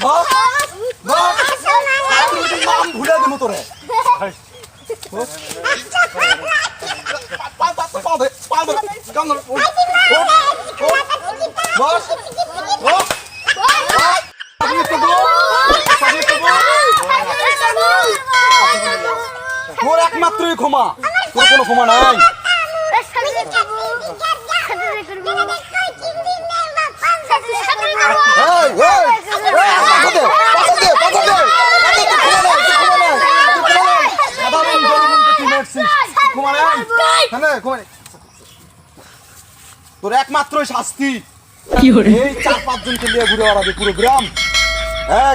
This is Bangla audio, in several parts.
বস কাতলিকের নাম ভুলে দেবো তোরে ধরে পা ধরে বস বস তোর একমাত্রই ক্ষমা তোর কোনো ক্ষমা নাই এই তোর একমাত্রই শাস্তি। এই চার পাঁচ জনকে নিয়ে ঘুরে বেড়াবে পুরো গ্রাম। হ্যাঁ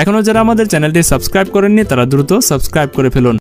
এখনও যারা আমাদের চ্যানেলটি সাবস্ক্রাইব করেননি তারা দ্রুত সাবস্ক্রাইব করে ফেলুন।